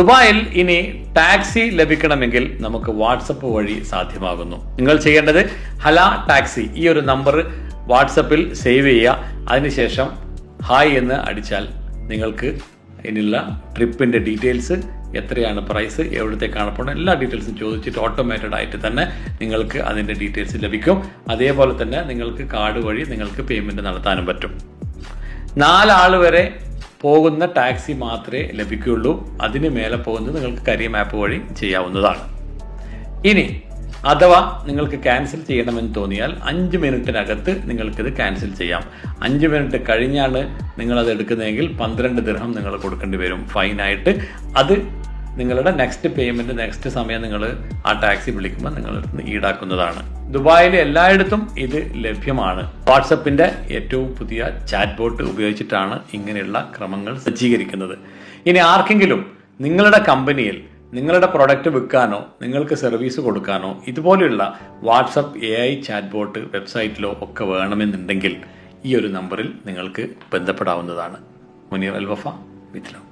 ദുബായിൽ ഇനി ടാക്സി ലഭിക്കണമെങ്കിൽ നമുക്ക് വാട്സപ്പ് വഴി സാധ്യമാകുന്നു. നിങ്ങൾ ചെയ്യേണ്ടത് ഹല ടാക്സി. ഈ ഒരു നമ്പർ വാട്സപ്പിൽ സേവ് ചെയ്യുക. അതിനുശേഷം ഹായ് എന്ന് അടിച്ചാൽ നിങ്ങൾക്ക് ഇതിനുള്ള ട്രിപ്പിന്റെ ഡീറ്റെയിൽസ് എത്രയാണ് പ്രൈസ് എവിടത്തേക്കാണ് പോകണം എല്ലാ ഡീറ്റെയിൽസും ചോദിച്ചിട്ട് ഓട്ടോമേറ്റഡ് ആയിട്ട് തന്നെ നിങ്ങൾക്ക് അതിന്റെ ഡീറ്റെയിൽസ് ലഭിക്കും. അതേപോലെ തന്നെ നിങ്ങൾക്ക് കാർഡ് വഴി നിങ്ങൾക്ക് പേയ്മെന്റ് നടത്താനും പറ്റും. നാലാൾ വരെ പോകുന്ന ടാക്സി മാത്രമേ ലഭിക്കുകയുള്ളൂ. അതിന് മേലെ പോകുന്നത് നിങ്ങൾക്ക് കരിയം ആപ്പ് വഴി ചെയ്യാവുന്നതാണ്. ഇനി അഥവാ നിങ്ങൾക്ക് ക്യാൻസൽ ചെയ്യണമെന്ന് തോന്നിയാൽ അഞ്ച് മിനിറ്റിനകത്ത് നിങ്ങൾക്കിത് ക്യാൻസൽ ചെയ്യാം. അഞ്ച് മിനിറ്റ് കഴിഞ്ഞാണ് നിങ്ങളത് എടുക്കുന്നതെങ്കിൽ പന്ത്രണ്ട് ദിർഹം നിങ്ങൾ കൊടുക്കേണ്ടി വരും. ഫൈനായിട്ട് അത് നിങ്ങളുടെ നെക്സ്റ്റ് പേയ്മെന്റ് നെക്സ്റ്റ് സമയം നിങ്ങൾ ആ ടാക്സി വിളിക്കുമ്പോൾ നിങ്ങൾ ഈടാക്കുന്നതാണ്. ദുബായിലെ എല്ലായിടത്തും ഇത് ലഭ്യമാണ്. വാട്സപ്പിന്റെ ഏറ്റവും പുതിയ ചാറ്റ് ബോട്ട് ഉപയോഗിച്ചിട്ടാണ് ഇങ്ങനെയുള്ള ക്രമങ്ങൾ സജ്ജീകരിക്കുന്നത്. ഇനി ആർക്കെങ്കിലും നിങ്ങളുടെ കമ്പനിയിൽ നിങ്ങളുടെ പ്രൊഡക്റ്റ് വിൽക്കാനോ നിങ്ങൾക്ക് സർവീസ് കൊടുക്കാനോ ഇതുപോലെയുള്ള WhatsApp A I chat bot വെബ്സൈറ്റിലോ ഒക്കെ വേണമെന്നുണ്ടെങ്കിൽ ഈ ഒരു നമ്പറിൽ നിങ്ങൾക്ക് ബന്ധപ്പെടാവുന്നതാണ്. Muneer Alwafa with love.